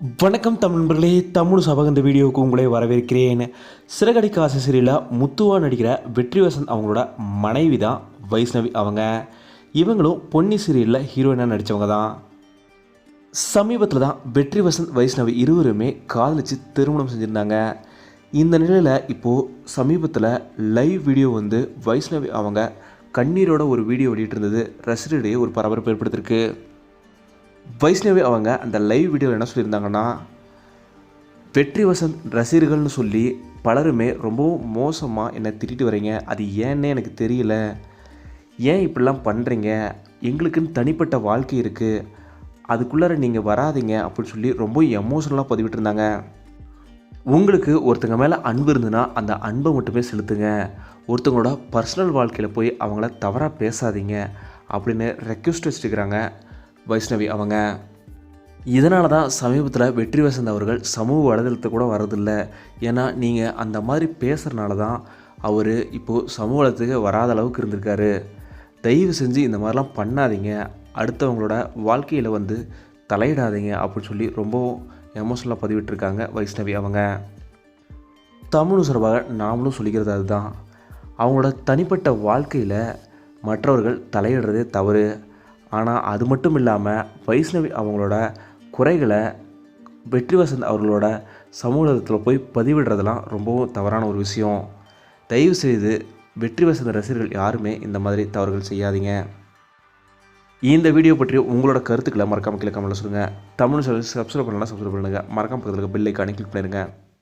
வணக்கம் தமிழ் நண்பர்களே தமிழ் சபக இந்த வீடியோவுக்கு உங்களே வரவேற்கிறேன். சிறகடி காசு சீரியலில் முத்துவா நடிக்கிற வெற்றி வசந்த் அவங்களோட மனைவி தான் வைஷ்ணவி அவங்க. இவங்களும் பொன்னி சீரியலில் ஹீரோயினாக நடித்தவங்க தான் சமீபத்தில் தான் வெற்றி வசந்த் வைஷ்ணவி இருவருமே காதலிச்சு திருமணம் செஞ்சுருந்தாங்க. இந்த நிலையில் இப்போது சமீபத்தில் லைவ் வீடியோ வந்து வைஷ்ணவி அவங்க கண்ணீரோட ஒரு வீடியோ வெளியிட்டிருந்தது. ரசிகர்களிடையே ஒரு பரபரப்பு ஏற்படுத்திருக்கு வைஷ்ணவி அவங்க அந்த லைவ் வீடியோவில் என்ன சொல்லியிருந்தாங்கன்னா வெற்றி வசந்த் ரசிகர்கள்னு சொல்லி பலருமே ரொம்பவும் மோசமாக என்னை திட்டிட்டு வரீங்க அது ஏன்னே எனக்கு தெரியல. ஏன் இப்படிலாம் பண்ணுறீங்க எங்களுக்குன்னு தனிப்பட்ட வாழ்க்கை இருக்குது அதுக்குள்ளார நீங்கள் வராதீங்க. அப்படின்னு சொல்லி ரொம்ப எமோஷனலாக பதிவிட்டிருந்தாங்க. உங்களுக்கு ஒருத்தங்க மேலே அன்பு இருந்துன்னா அந்த அன்பை மட்டுமே செலுத்துங்க. ஒருத்தங்களோட பர்சனல் வாழ்க்கையில் போய் அவங்கள தவறாக பேசாதீங்க அப்படின்னு ரெக்வஸ்ட் வச்சுருக்கிறாங்க. வைஷ்ணவி அவங்க. இதனால தான் சமீபத்தில் வெற்றி வசந்த் அவர்கள் சமூக வலைதளத்தை கூட வரதில்லை ஏன்னா நீங்கள் அந்த மாதிரி பேசுகிறனால தான் அவர் இப்போது சமூக வளத்துக்கு வராத அளவுக்கு இருந்திருக்காரு. தயவு செஞ்சு இந்த மாதிரிலாம் பண்ணாதீங்க. அடுத்தவங்களோட வாழ்க்கையில் வந்து தலையிடாதீங்க அப்படின்னு சொல்லி ரொம்பவும் எமோஷனலாக பதிவிட்டிருக்காங்க வைஷ்ணவி அவங்க. தமிழ் சார்பாக நாமளும் சொல்லிக்கிறது அதுதான். அவங்களோட தனிப்பட்ட வாழ்க்கையில் மற்றவர்கள் தலையிடுறதே தவறு. ஆனால் அது மட்டும் இல்லாமல் வைஷ்ணவி அவங்களோட குறைகளை வெற்றி வசந்த் அவர்களோட சமூகத்தில் போய் பதிவிடுறதெல்லாம் ரொம்பவும் தவறான ஒரு விஷயம். தயவு செய்து வெற்றி வசந்த ரசிகர்கள் யாருமே இந்த மாதிரி தவறுகள் செய்யாதீங்க. இந்த வீடியோ பற்றி உங்களோட கருத்துக்களை மறக்காம கீழே கமெண்ட்டில் சொல்லுங்கள் தமிழ் சப்ஸ்கிரைப் பண்ணலாம் சப்ஸ்கிரைப் பண்ணுங்கள் மறக்காம பக்கத்தில் இருக்க பெல் கிளிக் பண்ணிடுங்க